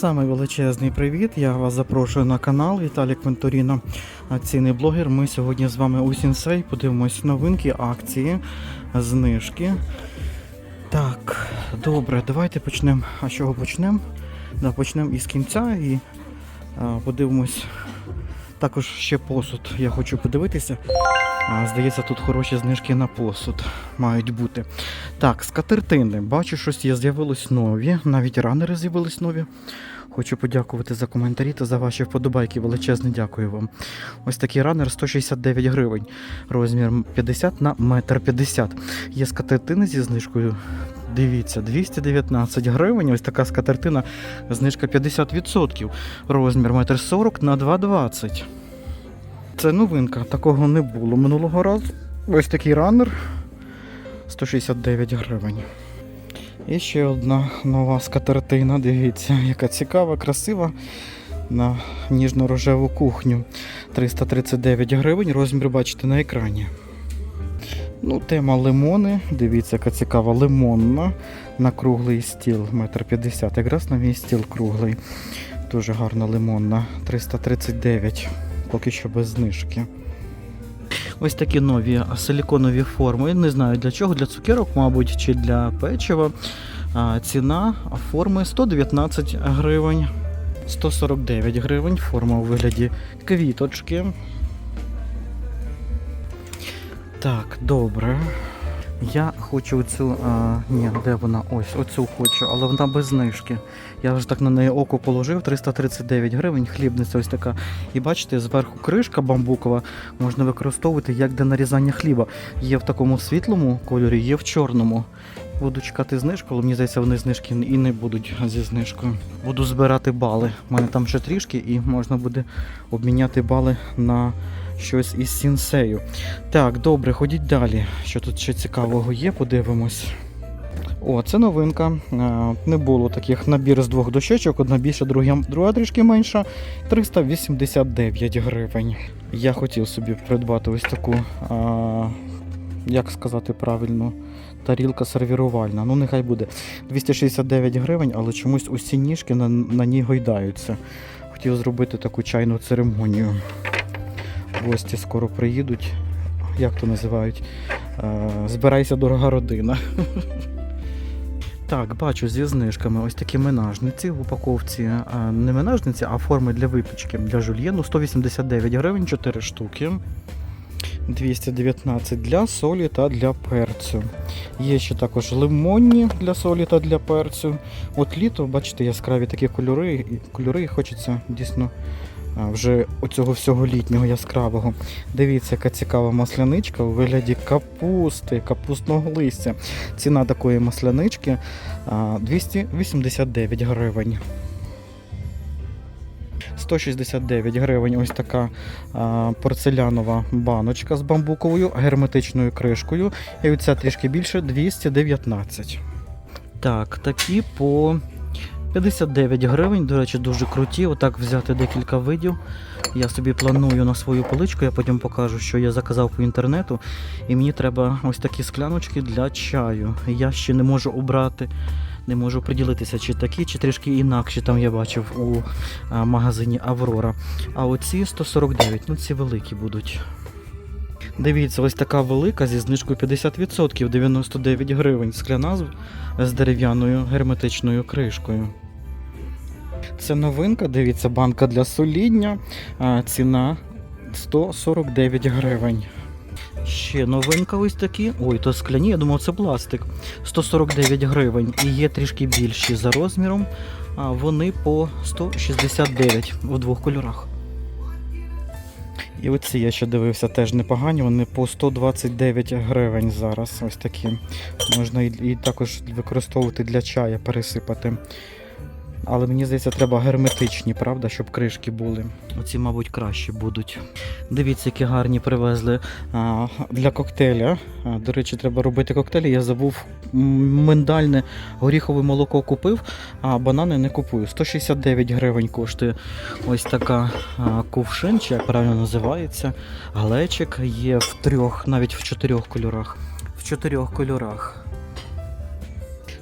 Самий величезний привіт. Я вас запрошую на канал Віталік Венторіно, акційний блогер. Ми сьогодні з вами у Сінсей подивимось новинки, акції, знижки. Так, добре, давайте почнемо. А з чого почнемо? Да, почнемо із кінця і а, подивимось. Також ще посуд. Я хочу подивитися. Здається, тут хороші знижки на посуд мають бути. Так, скатертини. Бачу, щось є, з'явилось нові. Навіть ранери з'явились нові. Хочу подякувати за коментарі та за ваші вподобайки. Величезне дякую вам. Ось такий ранер 169 гривень. Розмір 50 на 1,50 м. Є скатертини зі знижкою. Дивіться, 219 гривень. Ось така скатертина, знижка 50%. Розмір 1,40 на 2,20 м. Це новинка, такого не було минулого разу. Ось такий ранер 169 гривень. І ще одна нова скатертина. Дивіться, яка цікава, красива. На ніжно-рожеву кухню. 339 гривень. Розмір бачите на екрані. Ну, тема лимони. Дивіться, яка цікава лимонна на круглий стіл. Метр 50. Якраз на мій стіл круглий. Дуже гарна лимонна. 339. Поки що без знижки. Ось такі нові силіконові форми. Не знаю для чого, для цукерок, мабуть, чи для печива. Ціна форми 119 гривень, 149 гривень. Форма у вигляді квіточки. Так, добре. Я хочу цю. А, ні, де вона? Ось, оцю хочу, але вона без знижки. Я вже так на неї око положив, 339 гривень, хлібниця ось така. І бачите, зверху кришка бамбукова можна використовувати як для нарізання хліба. Є в такому світлому кольорі, є в чорному. Буду чекати знижку, але мені здається, вони знижки і не будуть зі знижкою. Буду збирати бали. У мене там ще трішки, і можна буде обміняти бали на щось із сінсею. Так, добре, ходіть далі. Що тут ще цікавого є, подивимось. О, це новинка. Е, Не було таких набір з двох дощечок, одна більша, друга, друга трішки менша. 389 гривень. Я хотів собі придбати ось таку, а, як сказати правильно, тарілка сервірувальна. Ну, нехай буде 269 гривень, але чомусь усі ніжки на, на ній гойдаються. Хотів зробити таку чайну церемонію. Гості скоро приїдуть. Як то називають? Е, Збирайся, дорога родина. Так, бачу зі знижками ось такі менажниці в упаковці. Не менажниці, а форми для випічки для жульєну. 189 гривень, 4 штуки. 219 для солі та для перцю. Є ще також лимонні для солі та для перцю. От літо, бачите, яскраві такі кольори, кольори хочеться дійсно вже оцього всього літнього яскравого. Дивіться, яка цікава масляничка у вигляді капусти, капустного листя. Ціна такої маслянички 289 гривень. 169 гривень ось така а, порцелянова баночка з бамбуковою герметичною кришкою. І оця трішки більше 219. Так, такі по 59 гривень. До речі, дуже круті. Отак взяти декілька видів. Я собі планую на свою поличку, я потім покажу, що я заказав по інтернету. І мені треба ось такі скляночки для чаю. Я ще не можу обрати, не можу приділитися, чи такі, чи трішки інакші там я бачив у магазині Аврора. А оці 149, ну ці великі будуть. Дивіться, ось така велика зі знижкою 50%, 99 гривень. Скляна з дерев'яною герметичною кришкою. Це новинка, дивіться, банка для соління. Ціна 149 гривень. Ще новинка ось такі. Ой, то скляні, я думав, це пластик. 149 гривень. І є трішки більші за розміром. Вони по 169 в двох кольорах. І оці я ще дивився, теж непогані, вони по 129 гривень зараз. Ось такі. Можна і також використовувати для чая, пересипати. Але мені здається, треба герметичні, правда, щоб кришки були. Оці, мабуть, краще будуть. Дивіться, які гарні привезли а, для коктейля. А, до речі, треба робити коктейлі. Я забув миндальне горіхове молоко купив, а банани не купую. 169 гривень коштує ось така а, кувшин, чи як правильно називається. Глечик є в трьох, навіть в чотирьох кольорах. В чотирьох кольорах.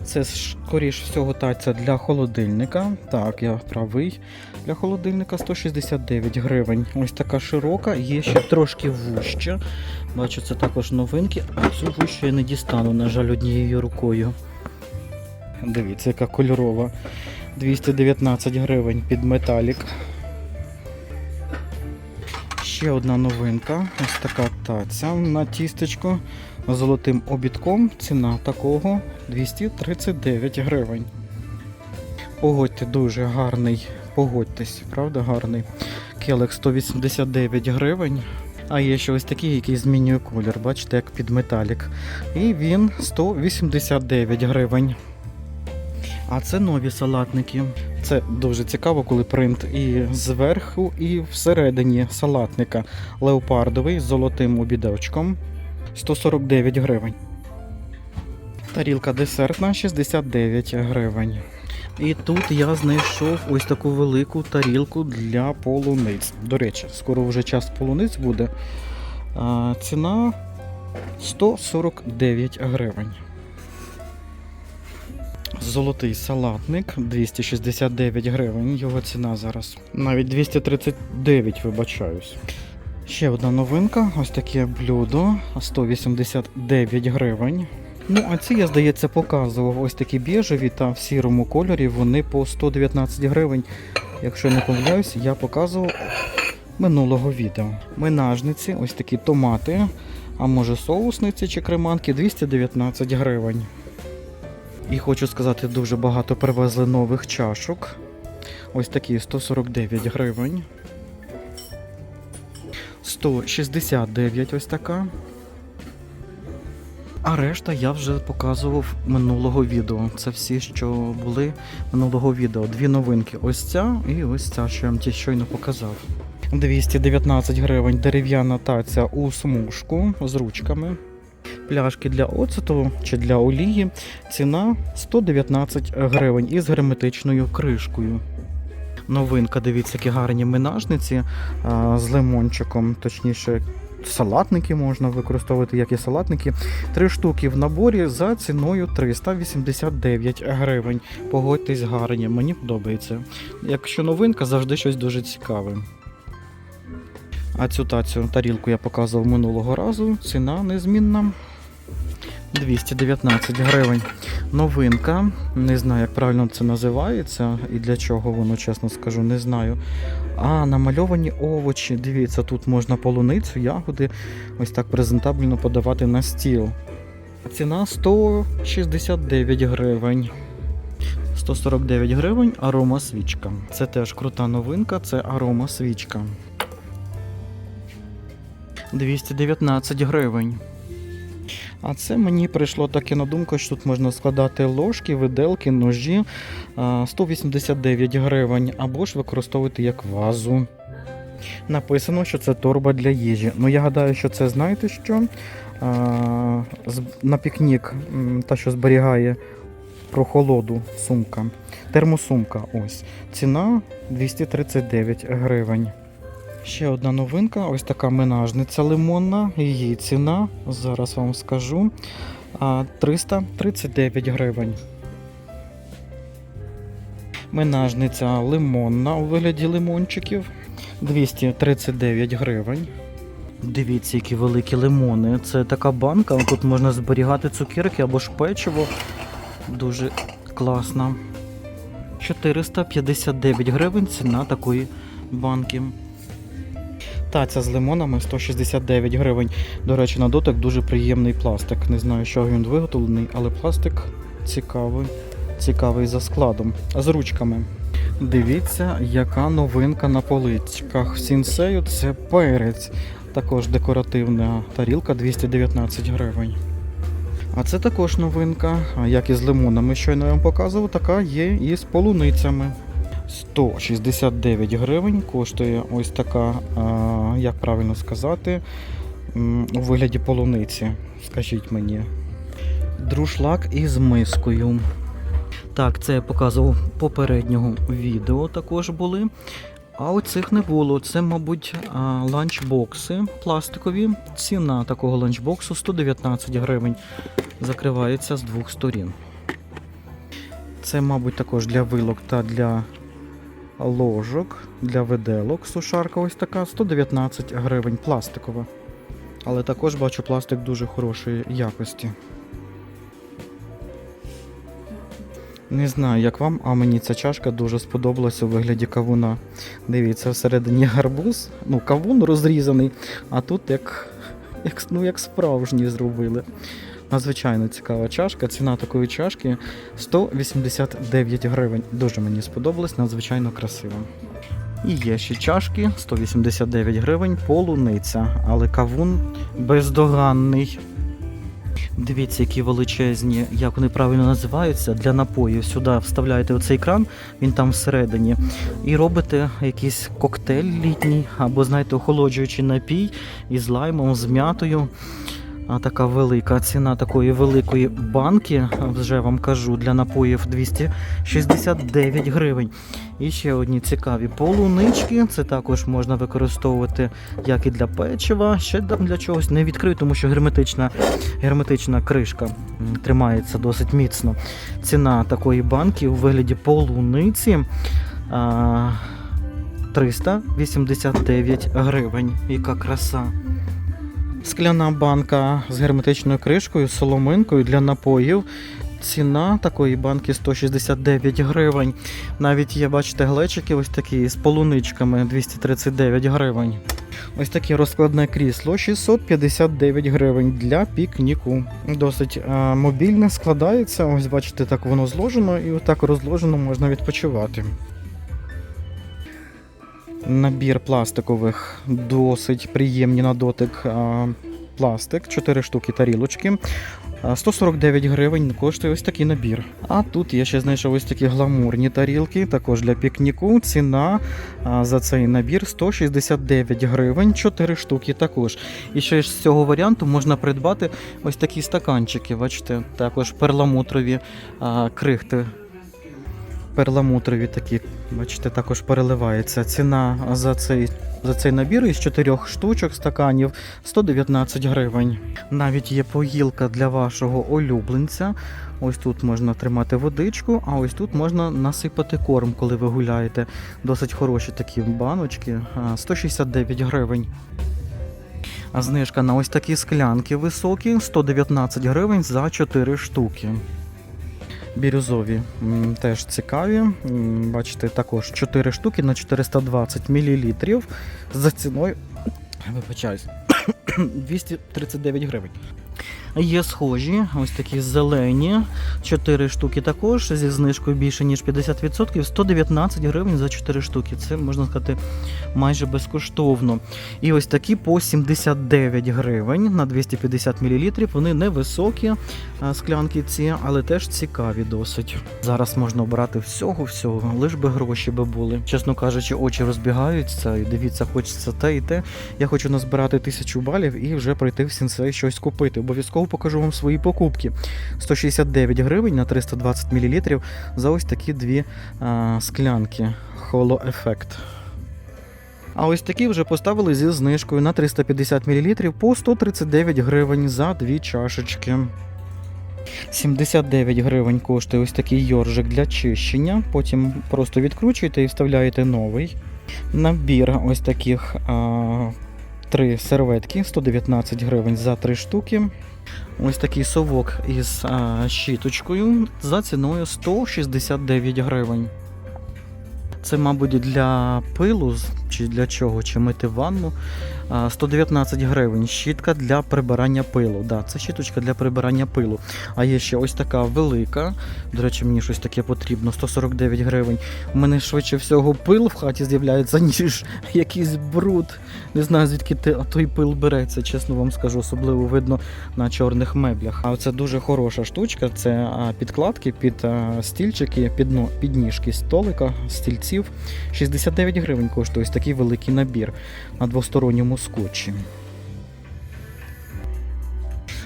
Це скоріш всього таця для холодильника. Так, я правий. Для холодильника 169 гривень. Ось така широка, є ще трошки вужча. Бачу, це також новинки, а цю вущу я не дістану, на жаль, однією рукою. Дивіться, яка кольорова. 219 гривень під металік. Ще одна новинка. Ось така таця на тістечко золотим обідком. Ціна такого 239 гривень. Погодьте, дуже гарний. Погодьтесь, правда, гарний. Келек 189 гривень. А є ще ось такий, який змінює колір, бачите, як під металік. І він 189 гривень. А це нові салатники. Це дуже цікаво, коли принт і зверху, і всередині салатника. Леопардовий з золотим обідочком 149 гривень. Тарілка десертна 69 гривень. І тут я знайшов ось таку велику тарілку для полуниць. До речі, скоро вже час полуниць буде. Ціна 149 гривень. Золотий салатник 269 гривень. Його ціна зараз. Навіть 239, вибачаюсь. Ще одна новинка. Ось таке блюдо 189 гривень. Ну, а ці, я здається, показував ось такі біжеві та в сірому кольорі. Вони по 119 гривень. Якщо не помиляюсь, я показував минулого відео. Минажниці, ось такі томати, а може соусниці чи креманки 219 гривень. І хочу сказати, дуже багато привезли нових чашок. Ось такі 149 гривень. 169 ось така. А решта я вже показував минулого відео. Це всі, що були минулого відео. Дві новинки. Ось ця і ось ця, що я вам ті щойно показав. 219 гривень дерев'яна таця у смужку з ручками. Пляшки для оцету чи для олії. Ціна 119 гривень із герметичною кришкою. Новинка, дивіться, які гарні минажниці а, з лимончиком, точніше, салатники можна використовувати, як і салатники. Три штуки в наборі за ціною 389 гривень. Погодьтесь гарні, мені подобається. Якщо новинка, завжди щось дуже цікаве. А цю тацю тарілку я показував минулого разу. Ціна незмінна. 219 гривень. Новинка. Не знаю, як правильно це називається і для чого воно, чесно скажу, не знаю. А, намальовані овочі. Дивіться, тут можна полуницю, ягоди ось так презентабельно подавати на стіл. Ціна 169 гривень. 149 гривень арома свічка. Це теж крута новинка, це арома свічка. 219 гривень. А це мені прийшло таке на думку, що тут можна складати ложки, виделки, ножі 189 гривень, або ж використовувати як вазу. Написано, що це торба для їжі. Ну, я гадаю, що це знаєте що? На пікнік, та, що зберігає прохолоду сумка. Термосумка. Ось. Ціна 239 гривень. Ще одна новинка, ось така менажниця лимонна. Її ціна, зараз вам скажу, 339 гривень. Менажниця лимонна у вигляді лимончиків 239 гривень. Дивіться, які великі лимони. Це така банка, тут можна зберігати цукерки або ж печиво. Дуже класно. 459 гривень ціна такої банки. Таця з лимонами 169 гривень. До речі, на дотик дуже приємний пластик. Не знаю, що він виготовлений, але пластик цікавий, цікавий за складом. З ручками. Дивіться, яка новинка на поличках. Сінсею це перець. Також декоративна тарілка 219 гривень. А це також новинка, як і з лимонами, щойно я вам показував, така є і з полуницями. 169 гривень коштує ось така, як правильно сказати, у вигляді полуниці. Скажіть мені. Друшлак із мискою. Так, це я показував попереднього відео також були. А оцих не було. Це, мабуть, ланчбокси пластикові. Ціна такого ланчбоксу 119 гривень. Закривається з двох сторін. Це, мабуть, також для вилок та для ложок, для виделок. Сушарка ось така 119 гривень пластикова. Але також бачу пластик дуже хорошої якості. Не знаю, як вам, а мені ця чашка дуже сподобалася у вигляді кавуна. Дивіться, всередині гарбуз, ну, кавун розрізаний, а тут як, як, ну, як справжній зробили. Надзвичайно цікава чашка. Ціна такої чашки 189 гривень. Дуже мені сподобалось, надзвичайно красиво. І є ще чашки 189 гривень, полуниця, але кавун бездоганний. Дивіться, які величезні, як вони правильно називаються, для напоїв. Сюди вставляєте оцей кран, він там всередині, і робите якийсь коктейль літній, або, знаєте, охолоджуючий напій із лаймом, з м'ятою. А така велика ціна такої великої банки, вже вам кажу, для напоїв 269 гривень. І ще одні цікаві полунички. Це також можна використовувати як і для печива, ще для чогось. Не відкрию, тому що герметична, герметична кришка тримається досить міцно. Ціна такої банки у вигляді полуниці. А, 389 гривень. Яка краса. Скляна банка з герметичною кришкою, соломинкою для напоїв. Ціна такої банки 169 гривень. Навіть є, бачите, глечики ось такі з полуничками 239 гривень. Ось таке розкладне крісло 659 гривень для пікніку. Досить е, мобільне, складається. Ось бачите, так воно зложено, і отак розложено можна відпочивати. Набір пластикових, досить приємні на дотик пластик, 4 штуки тарілочки. 149 гривень коштує ось такий набір. А тут я ще знайшов ось такі гламурні тарілки, також для пікніку. Ціна за цей набір 169 гривень, 4 штуки також. І ще з цього варіанту можна придбати ось такі стаканчики. Бачите, також перламутрові крихти перламутрові такі, бачите, також переливається. Ціна за цей, за цей набір із чотирьох штучок стаканів 119 гривень. Навіть є поїлка для вашого улюбленця. Ось тут можна тримати водичку, а ось тут можна насипати корм, коли ви гуляєте. Досить хороші такі баночки, 169 гривень. А знижка на ось такі склянки високі 119 гривень за 4 штуки. Бірюзові теж цікаві. Бачите, також 4 штуки на 420 мл за ціною. Вибачаюсь. 239 гривень. Є схожі, ось такі зелені. 4 штуки також зі знижкою більше, ніж 50%. 119 гривень за 4 штуки. Це можна сказати майже безкоштовно. І ось такі по 79 гривень на 250 мл. Вони невисокі склянки ці, але теж цікаві досить. Зараз можна обрати всього-всього, лиш би гроші би були. Чесно кажучи, очі розбігаються, і дивіться, хочеться те і те. Я хочу назбирати тисячу балів і вже прийти в сенсей щось купити. Обов'язково покажу вам свої покупки. 169 гривень на 320 мл за ось такі дві а, склянки. Холо ефект. А ось такі вже поставили зі знижкою на 350 мл по 139 гривень за дві чашечки. 79 гривень коштує ось такий йоржик для чищення. Потім просто відкручуєте і вставляєте новий. Набір ось таких а, три серветки 119 гривень за три штуки. Ось такий совок із а, щіточкою за ціною 169 гривень. Це, мабуть, для пилу чи для чого, чи мити ванну. 119 гривень. Щітка для прибирання пилу. Да, це щіточка для прибирання пилу. А є ще ось така велика. До речі, мені щось таке потрібно. 149 гривень. У мене швидше всього пил в хаті з'являється, ніж якийсь бруд. Не знаю, звідки ти, а той пил береться, чесно вам скажу, особливо видно на чорних меблях. А це дуже хороша штучка. Це підкладки під стільчики, під, но- підніжки столика, стільців. 69 гривень коштує ось такий великий набір на двосторонньому скотчі.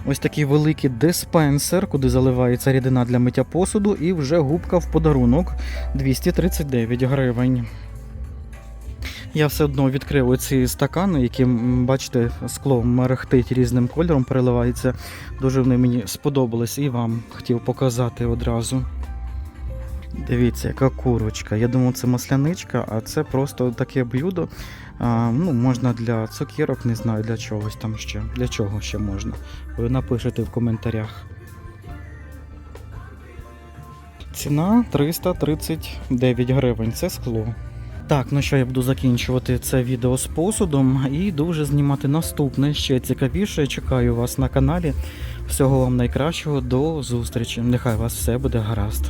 Ось такий великий диспенсер, куди заливається рідина для миття посуду, і вже губка в подарунок 239 гривень. Я все одно відкрив ці стакани, які, бачите, скло мерехтить різним кольором, переливається. Дуже вони мені сподобались і вам хотів показати одразу. Дивіться, яка курочка. Я думав, це масляничка, а це просто таке блюдо. А, ну, можна для цукерок, не знаю для чогось там ще. Для чого ще можна. Ви напишете в коментарях. Ціна 339 гривень. Це скло. Так, ну що, я буду закінчувати це відео з посудом і йду вже знімати наступне, ще цікавіше. Чекаю вас на каналі. Всього вам найкращого, до зустрічі. Нехай у вас все буде гаразд.